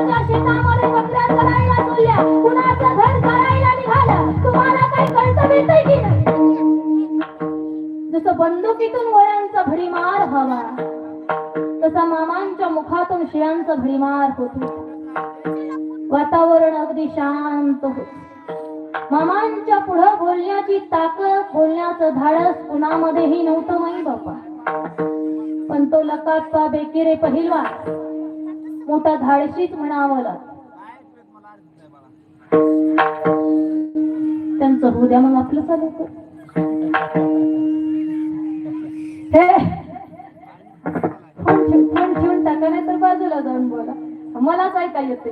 कुणाच्या बंदुकीतून मुखातून शिळांचा भडीमार होतो. वातावरण अगदी शांत होत. मामांच्या पुढं बोलण्याची ताकद बोलण्याचं धाडस कुणामध्येही नव्हतं माई बापा. पण तो लकाचा बेकिरे पहिलवा नव्हता धाडशीच म्हणावं त्यांचं होऊ द्या मग आपलं चालू हे! ठेवून टाका नाही तर बाजूला जाऊन बोला. मलाच ऐका येते.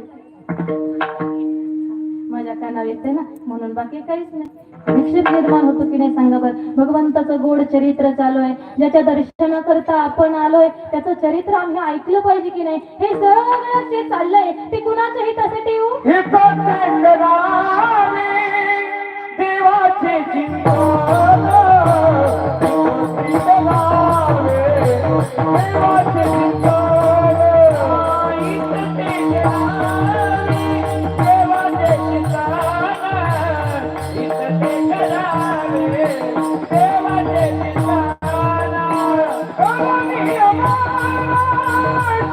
कानावर येते ना? म्हणून बाकी काहीच नाही. निक्षेप निर्माण होतो की नाही सांगा बरं? भगवंताचं गोड चरित्र चालू आहे. ज्याच्या दर्शन करता आपण आलोय त्याचं चरित्र आम्ही ऐकलं पाहिजे की नाही? हे सगळं जे चाललंय ते कुणाच्या हितासाठी येऊ हे करावे देवाचे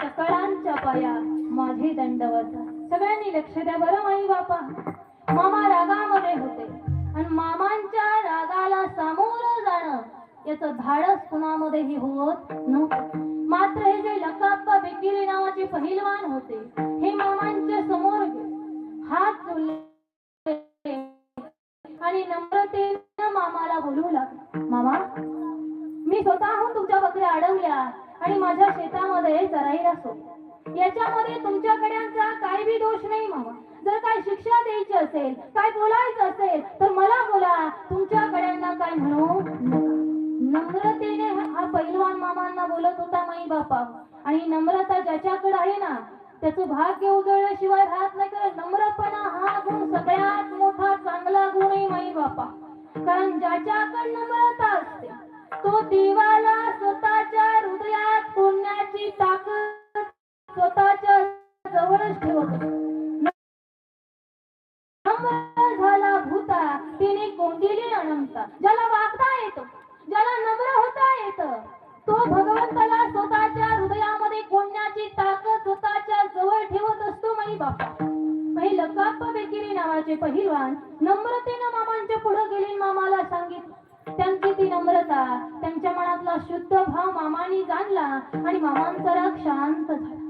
सकळांच्या पाया माझे दंडवत. सगळ्यांनी लक्ष द्या बरं माई बापा मामा रागामध्ये होते. आणि मामांच्या रागाला सामोरं जाणं याचं धाडस कुणामध्येही होत नव्हतं. मात्र हे जे लकाप्पा बेकिरी नावाचे पहिलवान होते हे मामांच्या समोर हात जोडले. आणि नम्रतेनं मामाला बोलू लागले. मामा मी स्वतःहून तुमच्या बकऱ्या अडवल्या आणि माझ्या शेतामध्ये चराईला सोड याच्यामध्ये तुमच्याकड्यांचा काही बी दोष नाही मामा. जर काय शिक्षा द्यायची असेल काय बोलायचं असेल तर मला बोला. तुमच्याकड्यांना काय म्हणू? नम्रतेने हा पैलवान मामांना बोलत होता माई बापा आणि नम्रता ज्याच्याकडे आहे ना त्याचं भाग्य उजळल्याशिवाय राहत नाही. कारण नम्रपणा हा गुण सगळ्यात मोठा चांगला गुण आहे माई बापा कारण ज्याच्याकडे नम्रता असते तो देवाला स्वतःच्या हृदयात पुण्याची ताकद स्वतःच्या जवळच ठेवत झाला भूता तिने कोंडिली अनंता. ज्याला वागता येतो ज्याला नम्र होता येत तो भगवंताला स्वतःच्या हृदयामध्ये कोंडण्याची ताकद स्वतःच्या जवळ ठेवत असतो माई बापा. काही लकाप्पा बेकिरी नावाचे पहिलवान नम्रतेनं मामांच्या पुढे गेले मामाला सांगितलं. त्यांची ती नम्रता त्यांच्या मनातला शुद्ध भाव मामानी जाणला आणि मामांचा राग शांत झाला.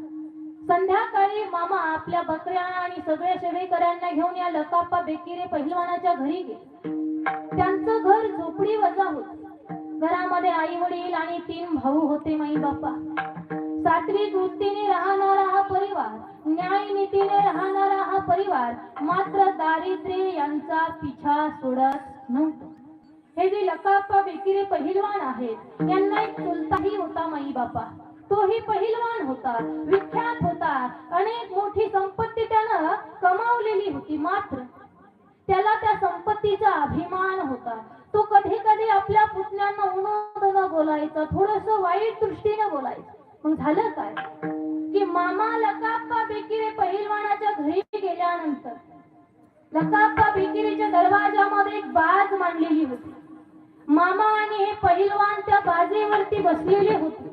संध्याकाळी मामा आपल्या बकऱ्या आणि सगळ्या शेवेकऱ्यांना घेऊन या लकाप्पा बेकिरे पहिलवानाच्या घरी गेले. त्यांचं घर झोपडी वजा होत. घरामध्ये आई वडील आणि तीन भाऊ होते माई बापा सात्विक वृत्तीने राहणारा हा परिवार न्याय नीतीने राहणारा हा परिवार मात्र दारिद्र्य यांचा पिछा सोडत नव्हतं. हे जे लकाप्पा बेकिरे पहिलवान आहेत यांना एक चुलताही होता माई बापा तोही पहिलवान होता विख्यात होता. अनेक मोठी संपत्ती त्यानं कमावलेली होती मात्र. त्याला त्या संपत्तीचा अभिमान होता. तो कधी कधी आपल्या पुतण्यांना उन्हा बोलायचा थोडस वाईट दृष्टीने बोलायचा. मग झालं काय? की मामा लकाप्पा बेकिरे पहिलवानाच्या घरी गेल्यानंतर लकाप्पा बेकिरीच्या दरवाजामध्ये एक बाज मांडलेली होती. मामा आणि हे पहिलवान त्या बाजेवरती बसलेले होते.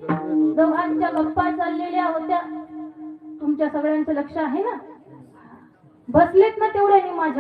दोघांच्या गप्पा चाललेल्या होत्या. तुमच्या सगळ्यांचं लक्ष आहे ना? बसलेत ना तेवढ्याने माझ्या